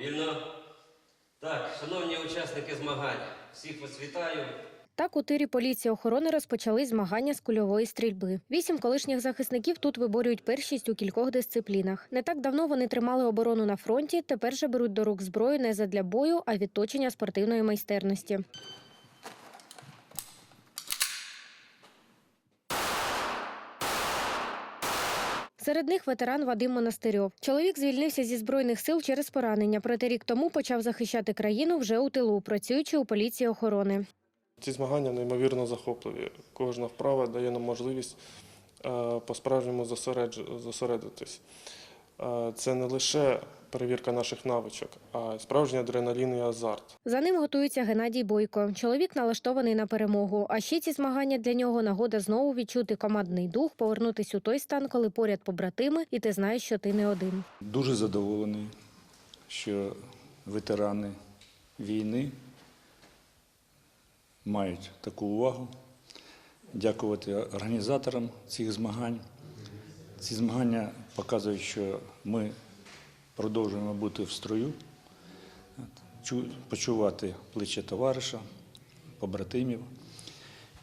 Вільно. Так, шановні учасники змагань, всіх вас вітаю. Так у тирі поліції охорони розпочали змагання з кульової стрільби. Вісім колишніх захисників тут виборюють першість у кількох дисциплінах. Не так давно вони тримали оборону на фронті. Тепер же беруть до рук зброю не задля бою, а відточення спортивної майстерності. Серед них ветеран Вадим Монастирьов. Чоловік звільнився зі збройних сил через поранення. Проте рік тому почав захищати країну вже у тилу, працюючи у поліції охорони. Ці змагання неймовірно захопливі. Кожна вправа дає нам можливість е, по-справжньому зосередитись. Е, Це не лише перевірка наших навичок, а справжній адреналін і азарт. За ним готується Геннадій Бойко. Чоловік налаштований на перемогу. А ще ці змагання для нього нагода знову відчути командний дух, повернутись у той стан, коли поряд побратими, і ти знаєш, що ти не один. Дуже задоволений, що ветерани війни мають таку увагу. Дякувати організаторам цих змагань. Ці змагання показують, що ми продовжуємо бути в строю, почувати плече товариша, побратимів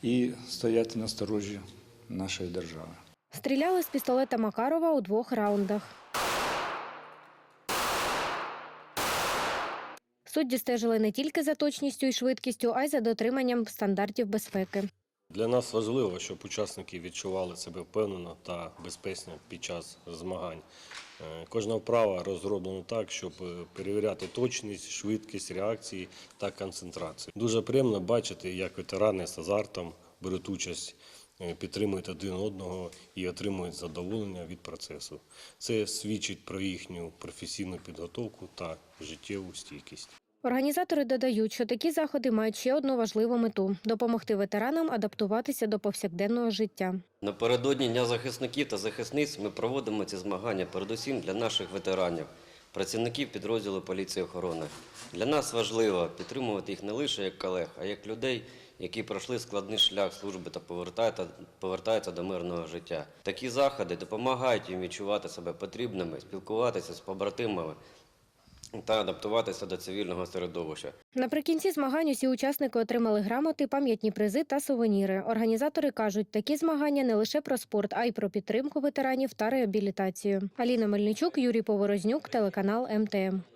і стояти на сторожі нашої держави. Стріляли з пістолета Макарова у двох раундах. Судді стежили не тільки за точністю і швидкістю, а й за дотриманням стандартів безпеки. Для нас важливо, щоб учасники відчували себе впевнено та безпечно під час змагань. Е, Кожна вправа розроблена так, щоб е, перевіряти точність, швидкість реакції та концентрацію. Дуже приємно бачити, як ветерани з азартом беруть участь, е, підтримують один одного і отримують задоволення від процесу. Це свідчить про їхню професійну підготовку та життєву стійкість. Організатори додають, що такі заходи мають ще одну важливу мету допомогти ветеранам адаптуватися до повсякденного життя. Напередодні Дня захисників та захисниць ми проводимо ці змагання передусім для наших ветеранів, працівників підрозділу поліції охорони. Для нас важливо підтримувати їх не лише як колег, а як людей, які пройшли складний шлях служби та повертаються, до мирного життя. Такі заходи допомагають їм відчувати себе потрібними, спілкуватися з побратимами та адаптуватися до цивільного середовища. Наприкінці змагань усі учасники отримали грамоти, пам'ятні призи та сувеніри. Організатори кажуть, такі змагання не лише про спорт, а й про підтримку ветеранів та реабілітацію. Аліна Мельничук, Юрій Поворознюк, телеканал МТМ.